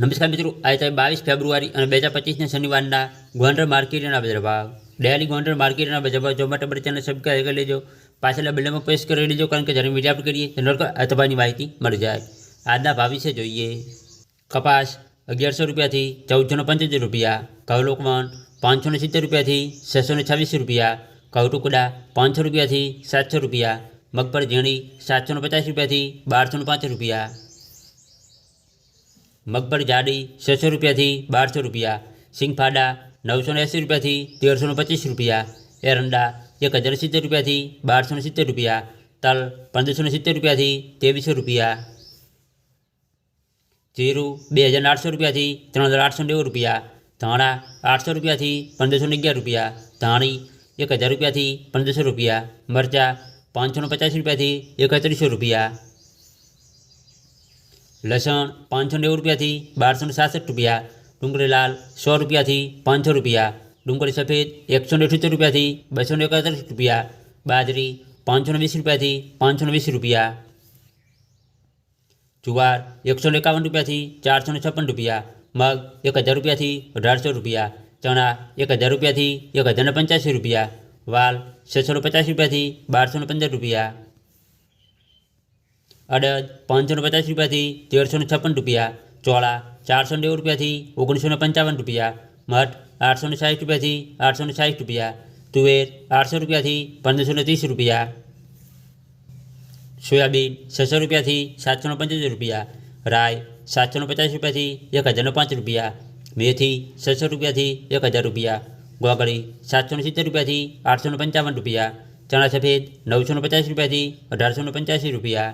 નમસ્કાર મિત્રો, આજે તારીખ બાવીસ ફેબ્રુઆરી અને બે હજાર પચીસના શનિવારના ગોંડર માર્કેટના બજાર ભાવ. ડેલી ગોંડલ માર્કેટના બજાર ભાવ જોવા માટે ચેનલ સબસ્ક્રાઈબ કરી લેજો. પાછળના બિલ્ડમાં પ્રેસ કરી લેજો, કારણ કે જ્યારે વીડિયો અપલોડ કરીએ તેનો અથવાની માહિતી મળી જાય. આજના ભાવ વિશે જોઈએ. કપાસ અગિયારસો રૂપિયાથી ચૌદસો પંચોતેર રૂપિયા, ઘઉં લોકવન પાંચસો ને સિત્તેર રૂપિયાથી છસો ને છવ્વીસ રૂપિયા, ઘઉં ટુકડા પાંચસો રૂપિયાથી સાતસો રૂપિયા, મગફળ ઝીણી સાતસો ને પચાસ રૂપિયાથી બારસો ને પાંચ રૂપિયા મગફળી જાડી છસો રૂપિયાથી બારસો રૂપિયા સિંગફાડા નવસો ને એંસી રૂપિયાથી તેરસો ને પચીસ રૂપિયા એરંડા એક હજાર સિત્તેર રૂપિયાથી બારસો ને સિત્તેર રૂપિયા તલ પંદરસો ને સિત્તેર રૂપિયાથી ત્રેવીસો રૂપિયા જીરું બે હજાર આઠસો રૂપિયાથી ત્રણ હજાર આઠસો નેવું રૂપિયા ધાણા આઠસો રૂપિયાથી પંદરસો ને અગિયાર રૂપિયા ધાણી એક હજાર રૂપિયાથી પંદરસો રૂપિયા મરચાં પાંચસો ને પચાસ રૂપિયાથી એકત્રીસો રૂપિયા લસણ પાંચસો નેવું રૂપિયાથી બારસો ને સાસઠ રૂપિયા ડુંગળી લાલ સો રૂપિયાથી પાંચસો રૂપિયા ડુંગળી સફેદ એકસો ને અઠ્યોતેર રૂપિયાથી બસો ને એકત્રીસ રૂપિયા બાજરી પાંચસો ને વીસ રૂપિયાથી પાંચસો ને વીસ રૂપિયા જુવાર એકસો ને એકાવન રૂપિયાથી ચારસો ને છપ્પન રૂપિયા મગ એક હજાર રૂપિયાથી અઢારસો રૂપિયા ચણા એક હજાર રૂપિયાથી એક હજાર ને પંચ્યાસી રૂપિયા વાલ છસો ને પચાસ રૂપિયાથી બારસો ને પંદર રૂપિયા અડદ પાંચસો ને પચાસ રૂપિયાથી તેરસો ને છપ્પન રૂપિયા ચોળા ચારસો ને નેવું રૂપિયાથી ઓગણીસો ને પંચાવન રૂપિયા મઠ આઠસો ને સાઠ રૂપિયાથી આઠસો ને સાઠ રૂપિયા તુવેર આઠસો રૂપિયાથી પંદરસો ને ત્રીસ રૂપિયા સોયાબીન છસો રૂપિયાથી સાતસો ને પંચોતેર રૂપિયા રાય સાતસો ને પચાસ રૂપિયાથી એક હજાર ને પાંચ રૂપિયા મેથી છસો રૂપિયાથી એક હજાર રૂપિયા ગોગળી સાતસો ને સિત્તેર રૂપિયાથી આઠસો ને પંચાવન રૂપિયા ચણા સફેદ નવસો ને પચાસ રૂપિયાથી અઢારસો ને પંચ્યાસી રૂપિયા